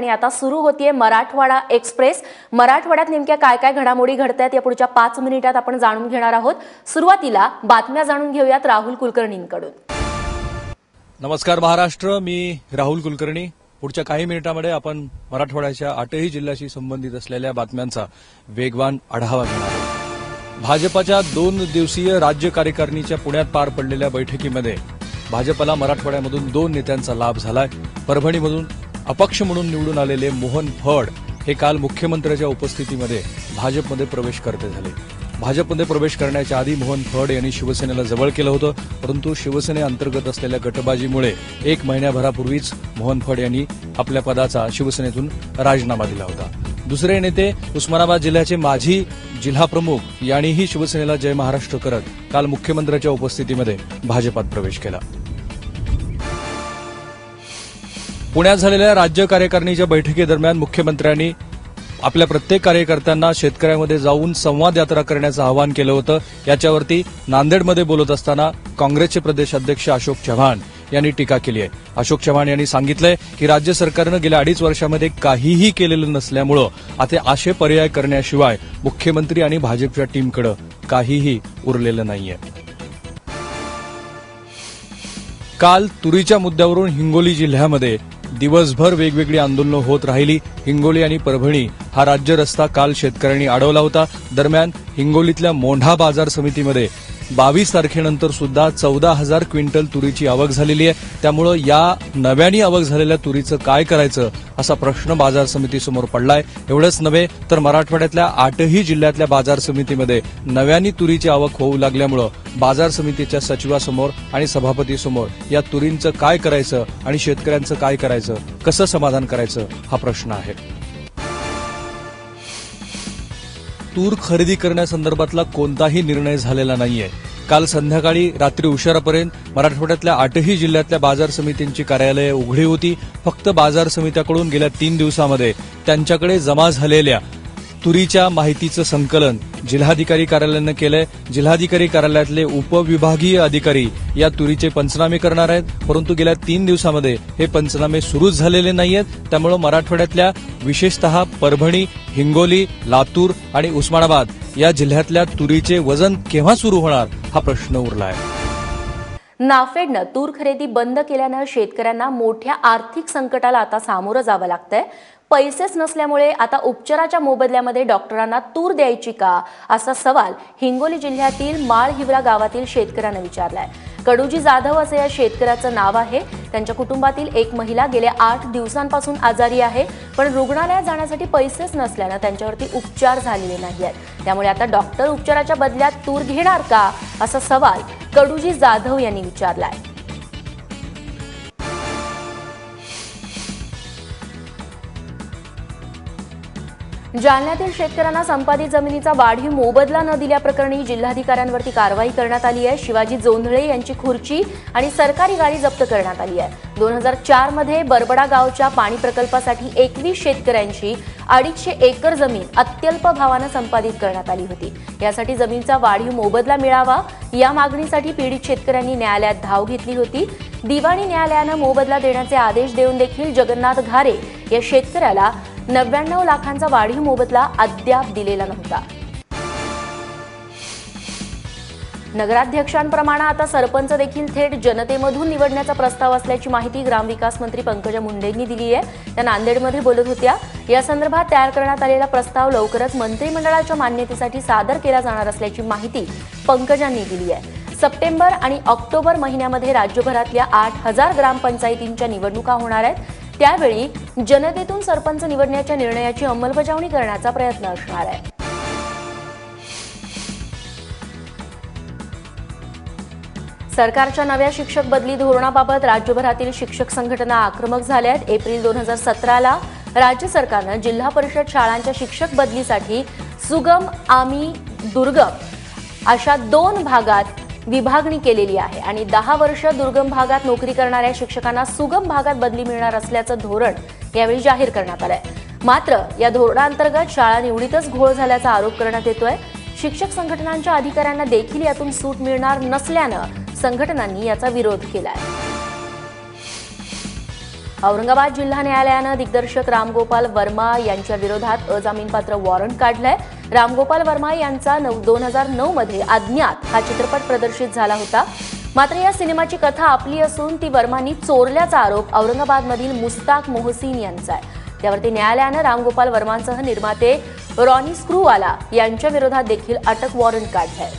आणि आता सुरू होतीये मराठवाडा एक्सप्रेस. मराठवाड्यात नेमक्या काय काय घडामोडी घडत आहेत या पुढच्या पाच मिनिटात आपण जाणून घेणार आहोत. सुरुवातीला बातम्या जाणून घेऊयात राहुल कुलकर्णींकडून. नमस्कार महाराष्ट्र मी राहुल कुलकर्णी. पुढच्या काही मिनिटांमध्ये आपण मराठवाड्याच्या आठही जिल्ह्याशी संबंधित असलेल्या बातम्यांचा वेगवान आढावा घेणार आहोत. भाजपाच्या दोन दिवसीय राज्य कार्यकारिणीच्या पुण्यात पार पडलेल्या बैठकीमध्ये भाजपला मराठवाड्यामधून दोन नेत्यांचा लाभ झालाय. परभणीमधून अपक्ष म्हणून निवडून आलेले मोहन फड हे काल मुख्यमंत्र्याच्या उपस्थितीमध्ये भाजपमध्ये प्रवेश करते झाले. भाजपमध्ये प्रवेश करण्याच्या आधी मोहन फड यांनी शिवसेनेला जवळ केलं होतं परंतु शिवसेनेअंतर्गत असलेल्या गटबाजीमुळे एक महिन्याभरापूर्वीच मोहन फड यांनी आपल्या पदाचा शिवसेनेतून राजीनामा दिला होता. दुसरे नेते उस्मानाबाद जिल्ह्याचे माजी जिल्हाप्रमुख यांनीही शिवसेनेला जय महाराष्ट्र करत काल मुख्यमंत्र्याच्या उपस्थितीमध्ये भाजपात प्रवेश केला. पुण्यात झालेल्या राज्य कार्यकारिणीच्या बैठकीदरम्यान मुख्यमंत्र्यांनी आपल्या प्रत्येक कार्यकर्त्यांना शेतकऱ्यांमध्ये जाऊन संवाद यात्रा करण्याचं आवाहन केलं होतं. याच्यावरती नांदेडमध्ये बोलत असताना काँग्रेसचे प्रदेशाध्यक्ष अशोक चव्हाण यांनी टीका केली आहे. अशोक चव्हाण यांनी सांगितलंय की राज्य सरकारनं गेल्या अडीच वर्षामध्ये काहीही केलेलं नसल्यामुळं आता असे पर्याय करण्याशिवाय मुख्यमंत्री आणि भाजपच्या टीमकडे काहीही उरलेलं नाहीये. काल तुरीच्या मुद्द्यावरून हिंगोली जिल्ह्यामध्ये दिवसभर वेगवेगळी आंदोलनं होत राहिली. हिंगोली आणि परभणी हा राज्य रस्ता काल शेतकऱ्यांनी अडवला होता. दरम्यान हिंगोलीतल्या मोंढा बाजार समितीमध्ये बावीस तारखेनंतर सुद्धा चौदा हजार क्विंटल तुरीची आवक झालेली आहे. त्यामुळं या नव्याने आवक झालेल्या तुरीचं काय करायचं असा प्रश्न बाजार समितीसमोर पडलाय. एवढंच नव्हे तर मराठवाड्यातल्या आठही जिल्ह्यातल्या बाजार समितीमध्ये नव्याने तुरीची आवक होऊ लागल्यामुळं बाजार समितीच्या सचिवासमोर आणि सभापतीसमोर या तुरींचं काय करायचं आणि शेतकऱ्यांचं काय करायचं कसं समाधान करायचं हा प्रश्न आहे. तूर खरेदी करण्यासंदर्भातला कोणताही निर्णय झालेला नाहीये. काल संध्याकाळी रात्री उशिरापर्यंत मराठवाड्यातल्या आठही जिल्ह्यातल्या बाजार समितींची कार्यालये उघडी होती. फक्त बाजार समित्याकडून गेल्या तीन दिवसामध्ये त्यांच्याकडे जमा झालेल्या तुरीच्या माहितीचं संकलन जिल्हाधिकारी कार्यालयानं केलंय. जिल्हाधिकारी कार्यालयातले उपविभागीय अधिकारी या तुरीचे पंचनामे करणार आहेत. परंतु गेल्या तीन दिवसामध्ये हे पंचनामे सुरूच झालेले नाही आहेत त्यामुळे मराठवाड्यातल्या विशेषतः परभणी हिंगोली लातूर आणि उस्मानाबाद या जिल्ह्यातल्या तुरीचे वजन केव्हा सुरू होणार? हा प्रश्न उरला आहे नाफेडनं तूर खरेदी बंद केल्यानं शेतकऱ्यांना मोठ्या आर्थिक संकटाला आता सामोरं जावं लागतंय. पैसेच नसल्यामुळे आता उपचाराच्या मोबदल्यामध्ये डॉक्टरांना तूर द्यायची का? असा सवाल हिंगोली जिल्ह्यातील माळ हिवरा गावातील शेतकऱ्यांना विचारलाय. कडूजी जाधव असं या शेतकऱ्याचं नाव आहे. त्यांच्या कुटुंबातील एक महिला गेल्या आठ दिवसांपासून आजारी आहे पण रुग्णालयात जाण्यासाठी पैसेच नसल्यानं त्यांच्यावरती उपचार झालेले नाही आहेत. त्यामुळे आता डॉक्टर उपचाराच्या बदल्यात तूर घेणार का? असा सवाल कडूजी जाधव यांनी विचारला आहे जालन्यातील शेतकऱ्यांना संपादित जमिनीचा वाढीव मोबदला न दिल्याप्रकरणी जिल्हाधिकाऱ्यांवरती कारवाई करण्यात आली आहे. शिवाजी जोंधळे यांची खुर्ची आणि सरकारी गाडी जप्त करण्यात आली आहे. दोन हजार चारमध्ये बरबडा गावच्या पाणी प्रकल्पासाठी एकवीस शेतकऱ्यांची अडीचशे एकर जमीन अत्यल्प भावानं संपादित करण्यात आली होती. यासाठी जमीनचा वाढीव मोबदला मिळावा या मागणीसाठी पीडित शेतकऱ्यांनी न्यायालयात धाव घेतली होती. दिवाणी न्यायालयानं मोबदला देण्याचे आदेश देऊन देखील जगन्नाथ घारे या शेतकऱ्याला नव्याण्णव लाखांचा वाढीव मोबदला अद्याप दिलेला नव्हता. नगराध्यक्षांप्रमाणे आता सरपंच देखील थेट जनतेमधून निवडण्याचा प्रस्ताव असल्याची माहिती ग्रामविकास मंत्री पंकजा मुंडेंनी दिली आहे. त्या नांदेडमध्ये बोलत होत्या. या संदर्भात तयार करण्यात आलेला प्रस्ताव लवकरच मंत्रिमंडळाच्या मान्यतेसाठी सादर केला जाणार असल्याची माहिती पंकजांनी दिली आहे. सप्टेंबर आणि ऑक्टोबर महिन्यामध्ये राज्यभरातल्या आठ हजार ग्रामपंचायतींच्या निवडणुका होणार आहेत. त्यावेळी जनतेतून सरपंच निवडण्याच्या निर्णयाची अंमलबजावणी करण्याचा प्रयत्न असणार आहे. सरकारच्या नव्या शिक्षक बदली धोरणाबाबत राज्यभरातील शिक्षक संघटना आक्रमक झाल्या आहेत एप्रिल दोन हजार सतराला राज्य सरकारनं जिल्हा परिषद शाळांच्या शिक्षक बदलीसाठी सुगम आमी दुर्गम अशा दोन भागात विभागणी केलेली आहे आणि दहा वर्ष दुर्गम भागात नोकरी करणाऱ्या शिक्षकांना सुगम भागात बदली मिळणार असल्याचं धोरण यावेळी जाहीर करण्यात आलंय. मात्र या धोरणाअंतर्गत शाळा निवडीतच घोळ झाल्याचा आरोप करण्यात येतोय. शिक्षक संघटनांच्या अधिकाऱ्यांना देखील यातून सूट मिळणार नसल्यानं संघटनांनी याचा विरोध केलाय. औरंगाबाद जिल्हा न्यायालयानं दिग्दर्शक रामगोपाल वर्मा यांच्या विरोधात अजामीनपात्र वॉरंट काढलंय. रामगोपाल वर्मा यांचा दोन हजार नऊ मध्ये अज्ञात हा चित्रपट प्रदर्शित झाला होता. मात्र या सिनेमाची कथा आपली असून ती वर्मांनी चोरल्याचा आरोप औरंगाबादमधील मुस्ताक मोहसिन यांचा आहे. त्यावरती न्यायालयानं रामगोपाल वर्मांसह निर्माते रॉनी स्क्रूवाला यांच्या विरोधात देखील अटक वॉरंट काढलंय